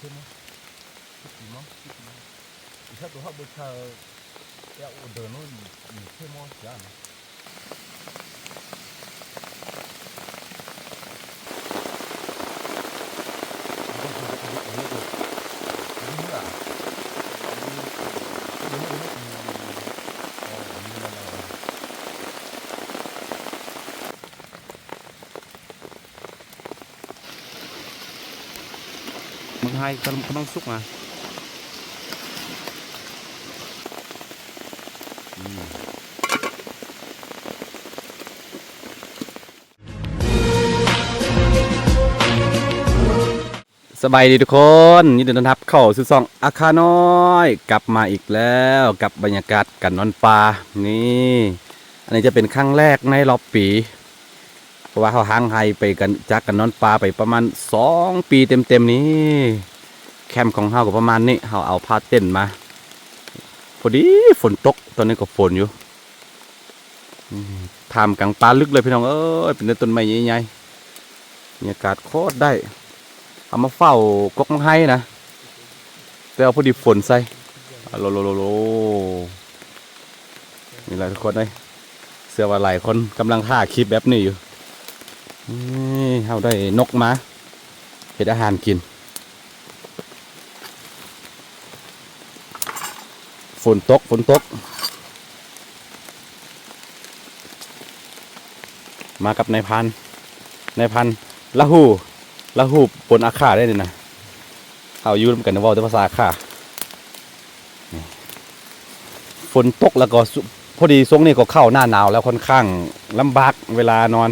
Temo. Effectivement. Et ça doit être ça. Ya udah no ni temo ya. Mừng hai con con xúc mà. สบายดีทุกคนยินดีต้อนรับเข้าสู่ซองอาคาน้อย กลับมาอีกแล้วกับบรรยากาศกันนอนปลานี่อันนี้จะเป็นครั้งแรกในรอบปี เพราะว่าเขาห่างไฮไปกันจากกันนอนปลาไปประมาณสองปีเต็มๆนี้ แคมป์ของเฮาก็ประมาณนี้เฮาเอาผ้าเต้นมาพอดีฝนตกตอนนี้ก็ฝนอยู่อืมทำกลางปลาลึกเลยพี่น้องเอ้ยเป็นต้นไม้ใหญ่ๆบรรยากาศโคตรได้เอามาเฝ้ากกมังไห้นะแต่เอาพอดีฝนใส่โลโลโลโลนี่หละทุกคนเลยเสื้อว่าหลายคนกำลังท่าคลิปแบบนี้อยู่เราได้นกมาเห็ดอาหารกิน ฝนตก ฝนตก มากับนายพันนายพันละหูล้วหูปนอาคาได้เลยนะเอาอยูนกันนะว่าแต่ภาษาคานี่ฝนตกแล้วก็พอดีช่วงนี้ก็เข้าหน้าหนาวแล้วค่อนข้างลำบากเวลานอน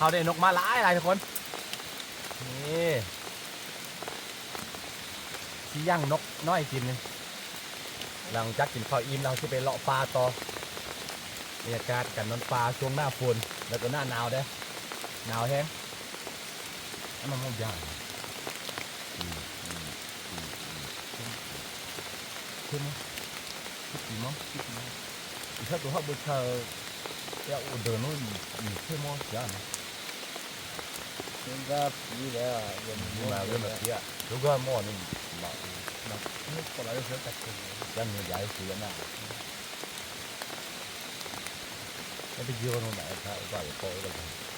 เขาได้นกมาหลายหลายทุกคน นี่ที่ย่างนกน้อยกินหลังจากกินข้าวอิ่มเราจะไปเลาะปลาต่อบรรยากาศกันนอนปลาช่วงหน้าฝนแล้วก็หน้าหนาวเด้หนาวแห้งมันมองยากขึ้นมั้งขึ้นมั้งถ้าตัวเขาบุเชอร์จะอุดเดินนู่นขึ้นมั้งยาก 应该比一点啊，也没有。买个那皮，都干毛的嘛。那那后来的时候再吃，咱们家有时间呢。那这几个钟买一块，我把这包一个。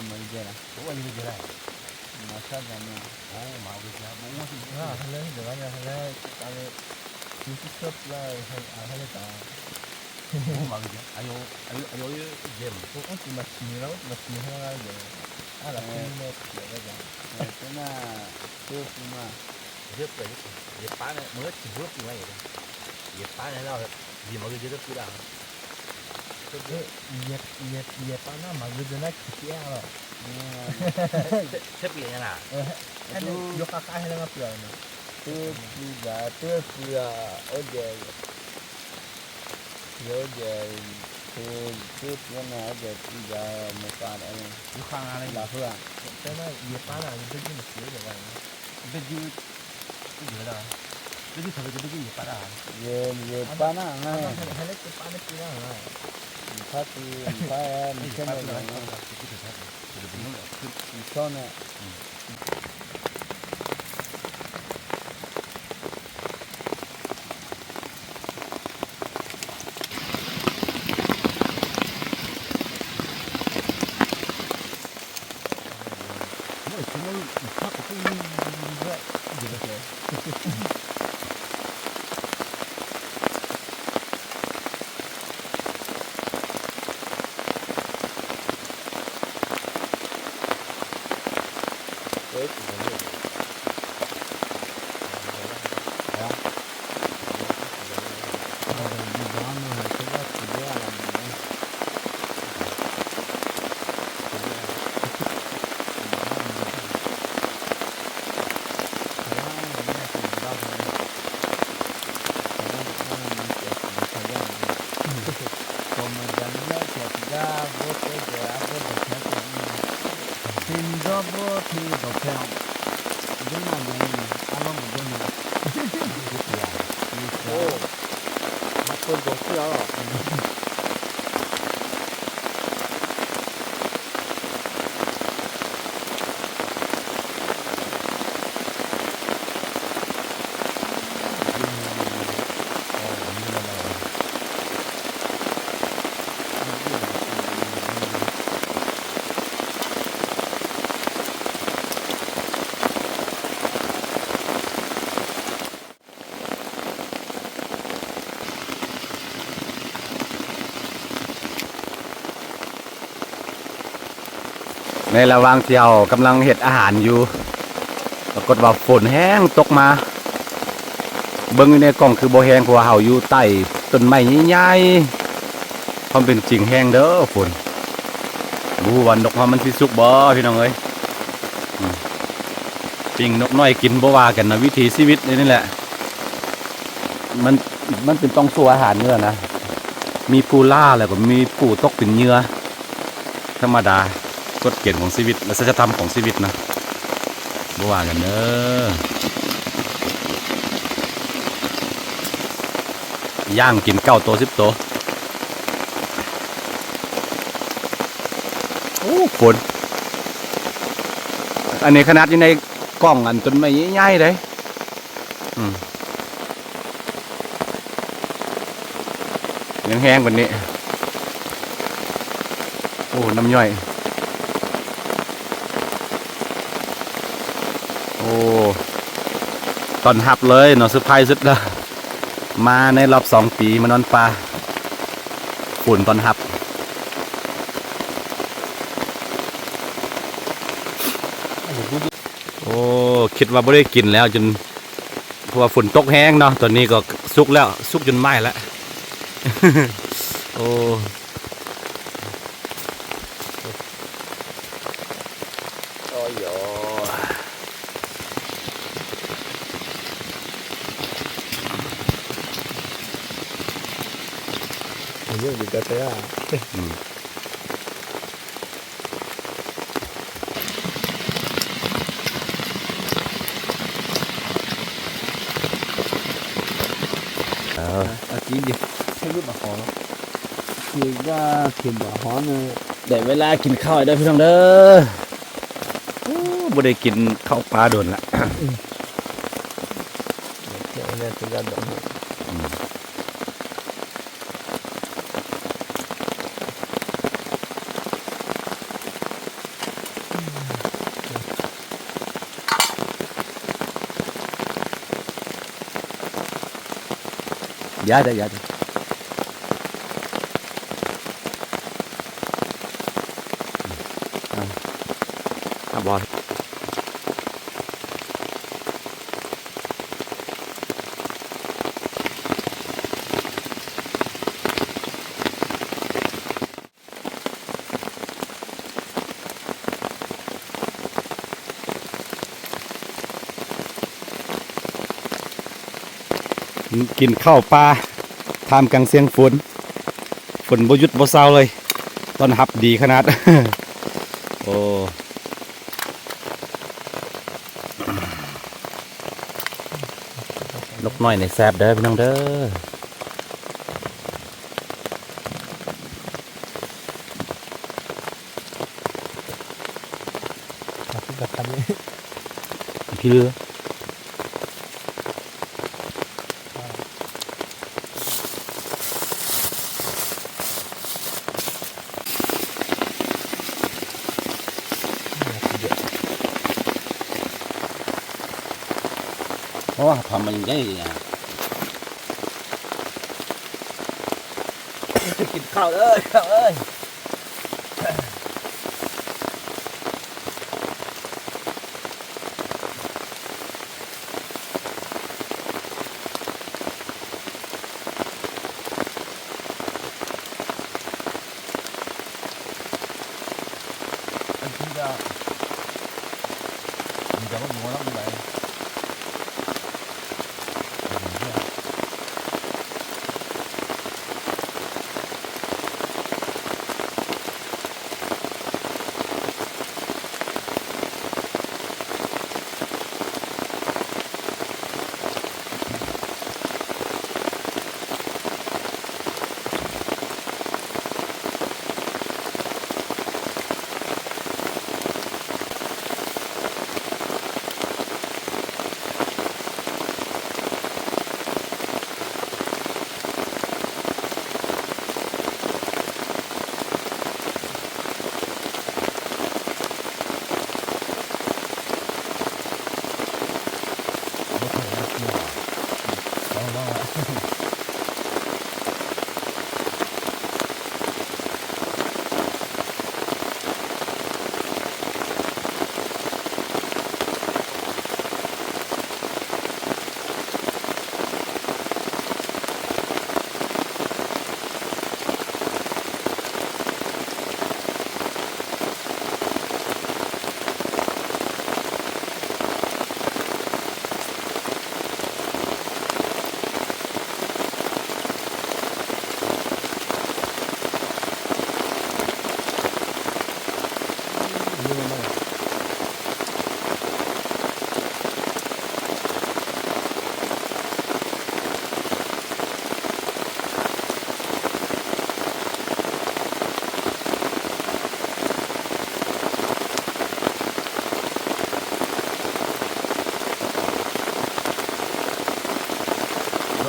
ya mai jira ko wani da j e r a na sha ga ne o ma ga ya mu mu ha hala da ga hala ta ne ki ki stop la ha hala ta o ma ga ayo ayo ayo ye je mu ko an ki ma ki ni ra ma ki ha ga ga ala ki ne ki ga ga ta na ko ku ma je pa je pa ne mo ki ho ki ma ye ye pa ne la ye ma ga je da ku ra dẹp dẹp dẹp nó mà cứ cho nó kia rồi xếp liền là yo kakak hay là pula ni tu pula tu pula ojek ojek tu tu pula ni ojek pula muka ni bukan ada lah pula tapi ye pana ni baju mesti ada kan baju itu dah baju sampai baju ye pana ye ye pana ni. Kalau kita pana pula ni. Phá đào về về ba nó ให้ ngay ให้เล็กเป็นปาได้ปีหน้าไง phát thì phát em cái cái phá này đào là nó cái cái thật thì được đúng rồi cho này mỗi chúng nó phát cái cái vậy gì đó thế đấy thì ระหว่างที่เรากำลังเห็ดอาหารอยู่ ปรากฏว่าฝนแห้งตกมา เบิ้งอยู่ในกล่องคือโบแห้งเพราะว่าเฮาอยู่ใต้ต้นไม้ใหญ่ๆความเป็นจริงแห้งเด้อฝนบูวันนกว่ามันสิสุกบ่พี่น้องเอ้ยปิ้งนกน้อยกินบ่ว่ากันนะวิถีชีวิตนี่แหละ มันมันเป็นต้องสู้อาหารเนื้อนะ มีปูล่าแล้วก็มีปูตกเป็นเหยื่อธรรมดา กฎเกณฑ์ของชีวิต และสัจธรรมของชีวิตนะบ่ว่ากันเด้อ ย่างกินเก้าตัวสิบตัวโอ้ฝนอันนี้ขนาดอยู่ในกล้องอันต้นไม้ใหญ่ๆเลยยังแห้งกว่านี้ โอ้ น้ำย่อย โอ้ ตอนหับเลยเนาะเซอร์ไพรส์สุดละมาในรอบสองปีมานอนปลาฝุ่นตอนหับ โอ้คิดว่าไม่ได้กินแล้วจนเพราะว่าฝนตกแห้งเนาะตอนนี้ก็สุกแล้วสุกจนไหม้แล้วโอ้ ôi dồi Ủa gì cơ thế à เออ à chỉ gì xem biết bà họ thì ra thì bà họ nữa ได้เวลากินข้าวได้วพี่น้องเด้อโอ้บ่ได้กินข้าวปลาโดนละ Cái này thì ra động Ừ. ย้ายได้ย้ายได้อ่าอะบอล กินข้าวปลาทามกลางเสียงฝนฝนบ่หยุดบ่เศร้าเลย ต้อนรับดีขนาด โอ้นกน้อยในแซบเด้อพี่น้องเด้อกับคันนี้พี่เรือ มันได้กินข้าวเลยข้าวเอ้ย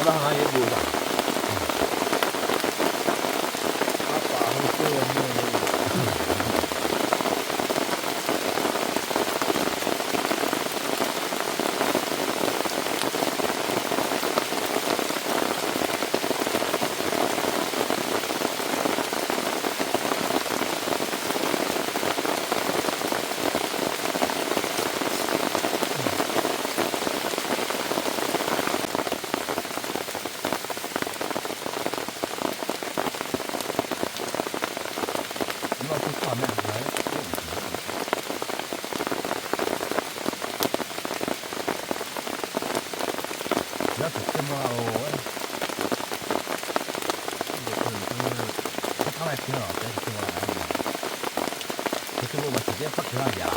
รถเราหาเยอะอยู่ป่ะ เราคือความแม่นไว้แล้วถึงจะมาโอ้ยเด็กคนนี้เขาทำอะไรเที่ยวแต่ที่ว่าอะไร คือคือว่าสิ่งที่พักเที่ยว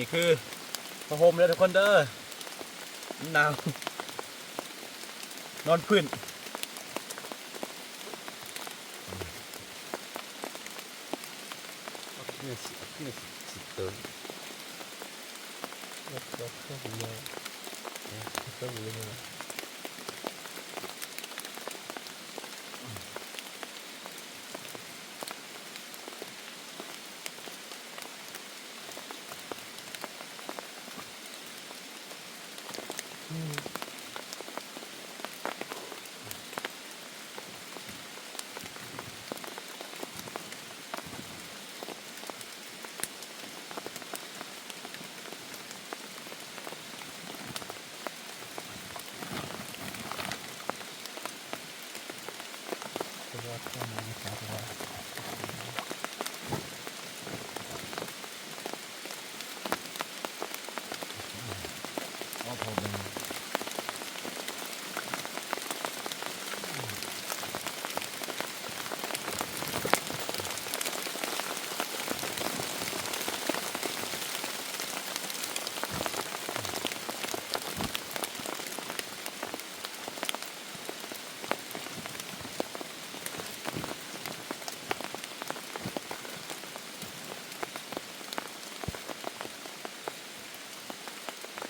นี่คือพระโฮมเลยทุกคนเด้อหนาวนอนพื้นเนี่ยสิเนี่ยสิเติมแล้วก็เครื่องบินเลยเครื่องบินเลย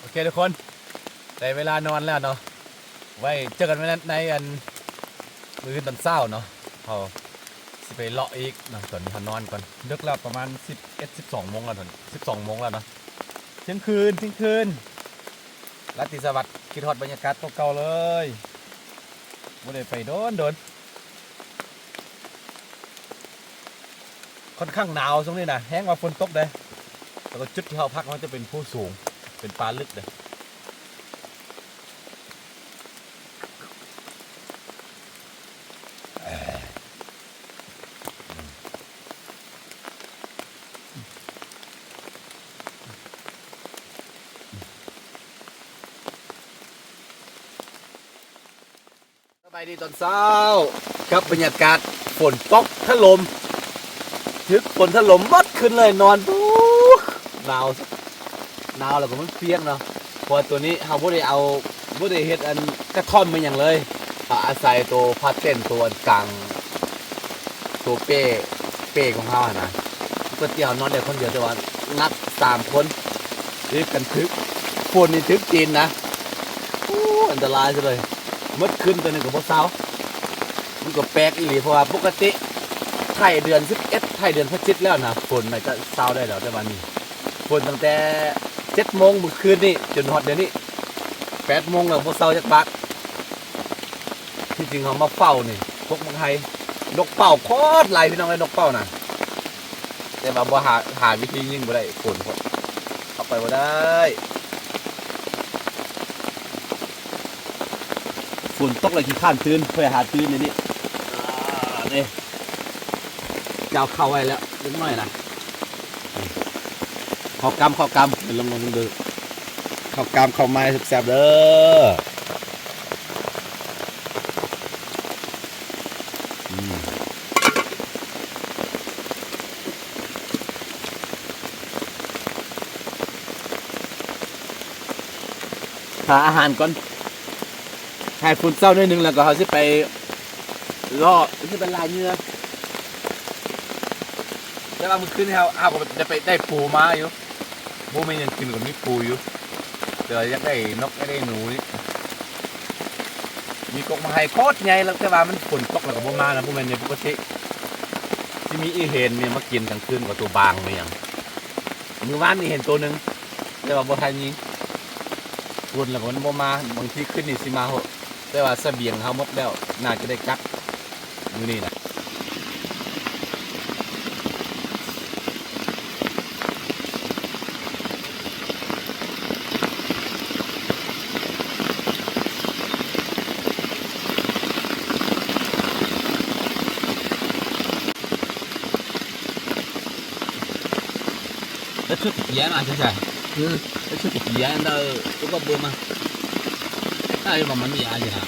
โอ เคทุกคนได้เวลานอนแล้วเนาะไว้เจอกันในอันมื้อตอนเช้าเนาะเขาสิไปเลาะอีกเนาะตอนนี้เขานอนก่อนเลิกแล้วประมาณ11 12โมงแล้วตอน12โมงแล้วเนาะเที่ยงคืนเที่ยงคืนราตรีสวัสดิ์คิดฮอดบรรยากาศเก่าๆเลยบ่ได้ไปโดนโดนค่อนข้างหนาวช่วงนี้นะแห้งว่าฝนตกเลยแล้วก็จุดที่เขาพักมันจะเป็นผู้สูง เป็นปลาลึกเลยสบายดีตอนเช้ากับบรรยากาศฝนตกถล่มถึกฝนถล่มมัดขึ้นเลยนอนปุ๊บหนาวห นาวแล้วก็มันเปียกเนาะเพอตัวนี้เขาบ่ได้เอาบ่ได้เฮ็ดอันกระท่อมมันอย่างเลยอาศัยตัวพัดเส้นตัวกลางตัวเป้เป้ของเขาอะนะก็เตียวนอนได้คนเดียวแต่ว่านัดสามคนรีบกันทึกฝนนี่ทึกจีนนะโอ้อันตรายซะเลยมดขึ้นตัวหนึงกับพวกสามันก็แปลกอีหลีเพราะว่าปกติไข่เดือน11ไข่เดือนพฤศจิกแล้วนะฝนมันก็เศร้าได้แล้วแต่วันนี้ฝนตั้งแต่ เจ็ดโมงเมื่อคืนนี่จนฮอดเดี๋ยวนี้แปดโมงแล้วพวกเศร้าจักบักที่จริงเขามาเฝ้านี่พวกเมืองไทยนกเป่าโคตรไหลพี่น้องเลยนกเป่าน่ะแต่ว่าบ่หาหาวิธียิงบ่ได้ฝนเขาเอาไปบ่ได้ฝนตกเลยขี้ข้านตื่นเพื่อหาตื่นในนี้อ่านี่ยเจ้าเข้าไว้แล้วเล็กน้อยนะ ข้าวกำข้าวกำเดี๋ยวลองลองดูข้าวกำข้าวไม้แซ่บๆเด้ออืมหาอาหารก่อนให้ฝุ่นเศร้าหนิดนึงแล้วก็เขาจะไปล่อที่เป็นลายเนื้อแต่ว่าเมื่อคืนนี้เขาเอาก็จะไปได้ปูมาอยู่ บูมันยังกินกับมีปูอยู่แต่ว่าอยากได้นกอยากได้หนูนี่มีกกมาให้โคตรใหญ่แล้วแต่ว่ามันฝนตกแล้วก็บ่มานะพวกมันในปกติที่มีอีเห็นเนี่ยมากินกลางคืนกับตัวบางเลยอย่างมือวานนี่เห็นตัวหนึ่งแต่ว่าบ่ทันยิงวนแล้วมันบ่มาบางทีขึ้นนี่สิมาเหอะแต่ว่าเสบียงเขาหมดแล้วน่าจะได้กักมือนี่นะ แล้วชุดกี่ย้มาใช่ใช่แล้วชุดกี่ย้นั่นตัวก็บูมาถ้าอยู่ประมาณนี้อาจจะ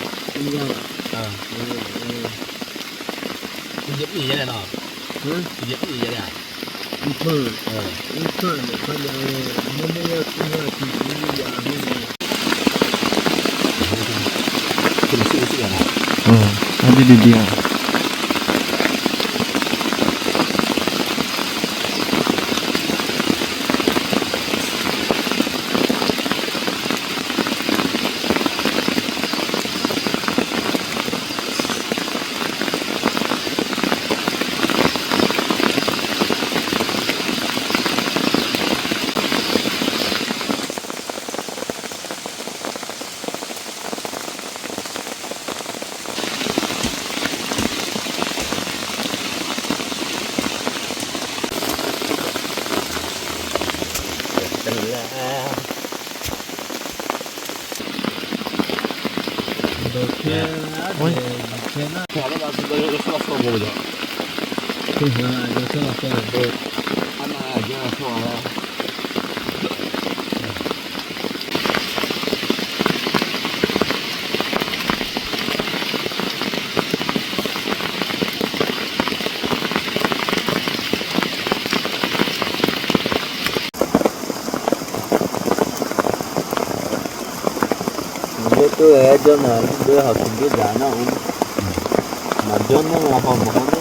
तो है जो ना जो हकीकत जाना हूँ ना जो ना वहाँ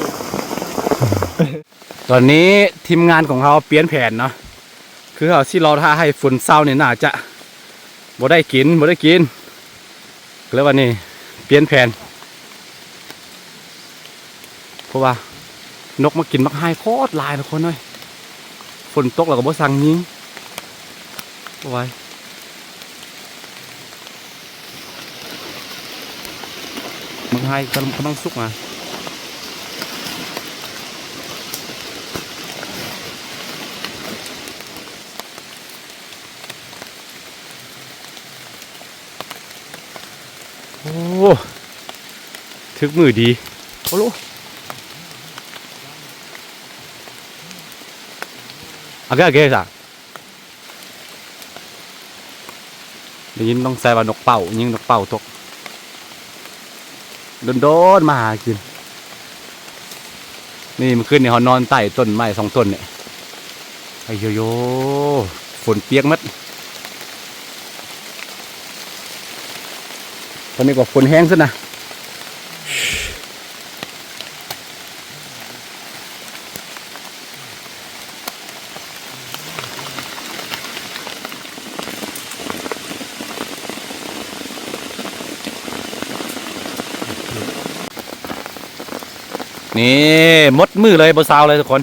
ตอนนี้ทีมงานของเขาเปลี่ยนแผนเนาะคือเขาที่รอท่าให้ฝนเศร้าเนี่ยน่าจะบ่ได้กินบ่ได้กินก็เลยวันนี้เปลี่ยนแผน เพราะว่านกมากินมักไฮโคตรลายทุกคนเลยฝนตกแล้วก็บ่สั่งยิงเอาไว้มักไฮกำลังกำลังสุกมา อ้ทึกมือดี โอ้โหอาเกะอาเกะจ้ะได้ยินต้องใส่ว่านกเป่ายิงนกเป่าตกโดนโดนๆมาหากิน นี่มันขึ้นนี่เขานอนใต้ต้นไม้สองต้นเนี่ยไอ้โยโยฝนเปียกมัด ตอนนี้ก็ฝนแห้งซะนะนี่มดมือเลยบนซาวเลยทุกคน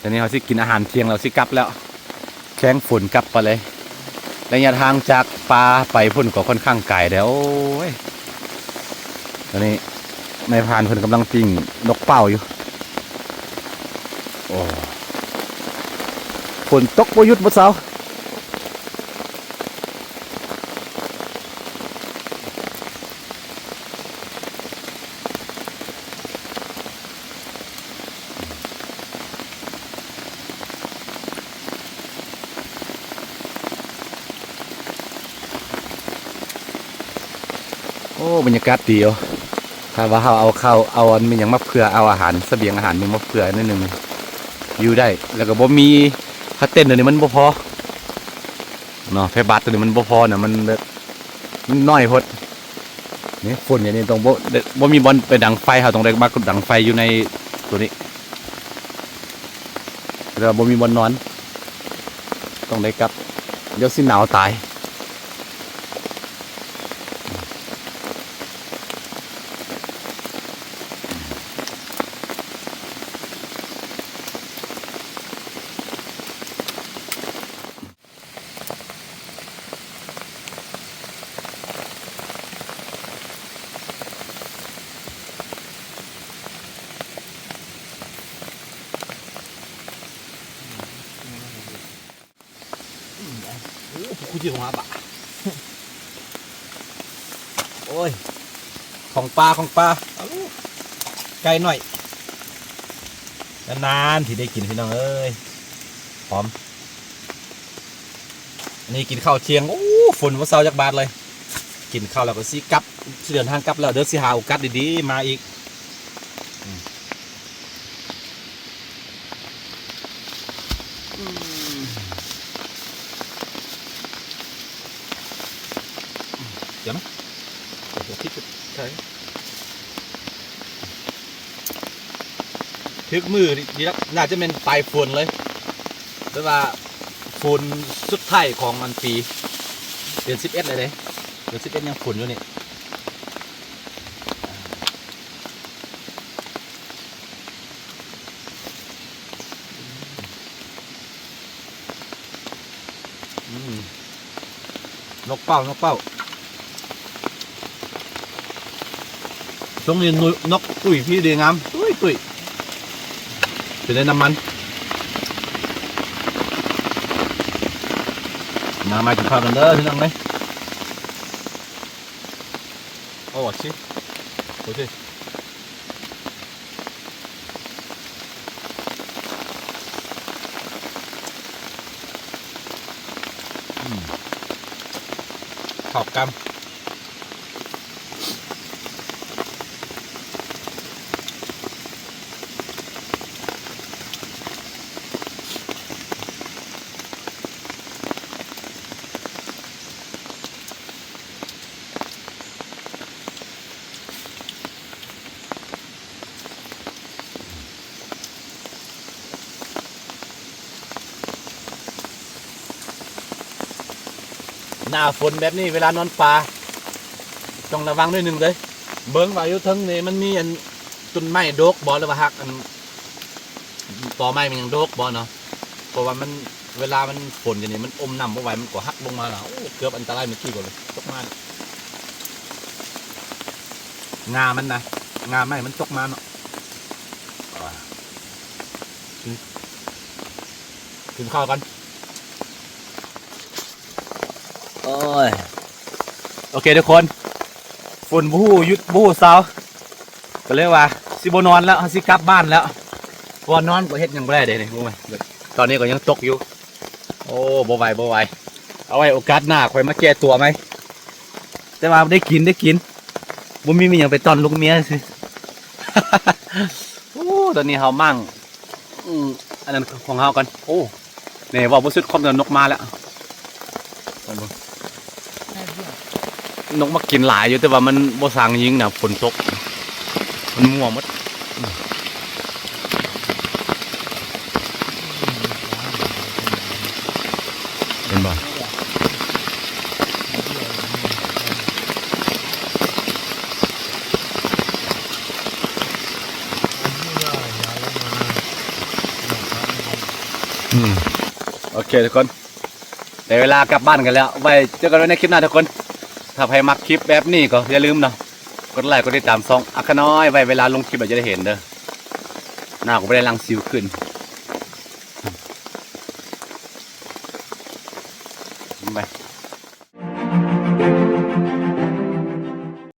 ตอนนี้เขาสิกินอาหารเที่ยงเราสิกลับแล้ว แข้งฝนกลับไปเลย ระยะทางจากปลาไปพุ่นก็ค่อนข้างไกลแล้วโอ้ยตอนนี้ในายพานเพิ่นกำลังปิ้งนกเป้าอยู่โอ้ฝนตกบ่ยุดบ่เสา บรรยากาศดีอะถ้าว่าเราเอาข้าวเอาอันมันหยังมาเผื่อเอาอาหารเสบียงอาหารมันมาเผื่อนิดนึงอยู่ได้ แล้วก็บ่มีถ้าเต้นตัวนี้มันบ่พอเนาะไฟบัตตัวนี้มันบ่พอเน่ะมันแบบน้อยพดนี่ฝนอย่างนี้ต้องบ่บ่มีบอลไปดังไฟเขาต้องได้มากดดังไฟอยู่ในตัวนี้แล้วบ่มีบอลนอน ต้องได้กลับเดี๋ยวสิหนาวตาย คุจิของอาบะ โอ้ย ของป ลาของปลาไกลหน่อยนานๆที่ได้กินพี่น้องเอ้ยหอมอันนี้กินข้าวเชียงโอ้ฝนว่าเศร้าจากบาทเลย กินข้าวแล้วก็ซีกลับสิเดินทางกลับแล้วเดินสีหาโอกาสดีๆมาอีกอืมอืม เดี๋ยวคิดใช่ ทึกมือดีแล้วน่าจะเป็นปลายฝนเลยแต่ว่าฝนสุดท้ายของมันปี เดือนสิบเอ็ดเลยเด้เดือนสิบเอ็ดยังฝนอยู่นี่นกเป้านกเป้าช่วงนี้นุนกตุ้ยพี่ดีงาม ตุ้ยตุ้ย จะได้น้ำมัน มามากินข้าวกันเด้อพี่น้องไหมโอ้ชิโอ้ชิขอบกำ ฝนแบบนี้เวลานอนปลาต้องระวังด้วยหนึ่งเลย เบิ้งว่าอยู่เทั้งนี่มันมีอันต้นไม้โดกบอหรือว่าหักอันต่อไม้มันยังโดกบอเนาะเพราะว่ามันเวลามันฝนอย่างนี้มันอมน้ำเอาไว้มันก็หักลงมาแล้วโอ้เกือบอันตรายเมื่อกี้ก่อนเลยตกมางามันนะงาไม้มันตกมาเนาะอ่ากินกินข้าวกัน โอ้ย โอเคทุกคนฝนบู้ยุดบู้เซาก็เลยว่าสิบนอนแล้วสิกลับบ้านแล้วพราะว่านอนก็เฮ็ดยังไม่ได้เด้นี่รู้ไหมตอนนี้ก็ยังตกอยู่ โอ้บ่ไหวบ่ไหวเอาไว้โอกาสหน้าคอยมาแก้ตัวไหม แต่ว่าได้กินได้กินบ่มีมีหยังไปตอนลูกเมียสิโอ้ตอนนี้เฮามั่งอืมอันนั้นของเฮากัน โอ้เนี่ยว่าบ่สุดความนกมาแล้ว นกมากินหลายอยู่แต่ว่ามันบ่สร้างยิงนะฝนตก มันมั่วหมดเห็นบ่อืมโอเคทุกคนได้เวลากลับบ้านกันแล้ว ไว้เจอกันไว้ในคลิปหน้าทุกคน ถ้าใครมักคลิปแบบนี้ก็อย่าลืมเนาะกดไลค์กดติดตามซองอัคน้อยไว้เวลาลงคลิปอาจจะได้เห็นเด้อหน้าก็ไม่ได้ลังซิวขึ้น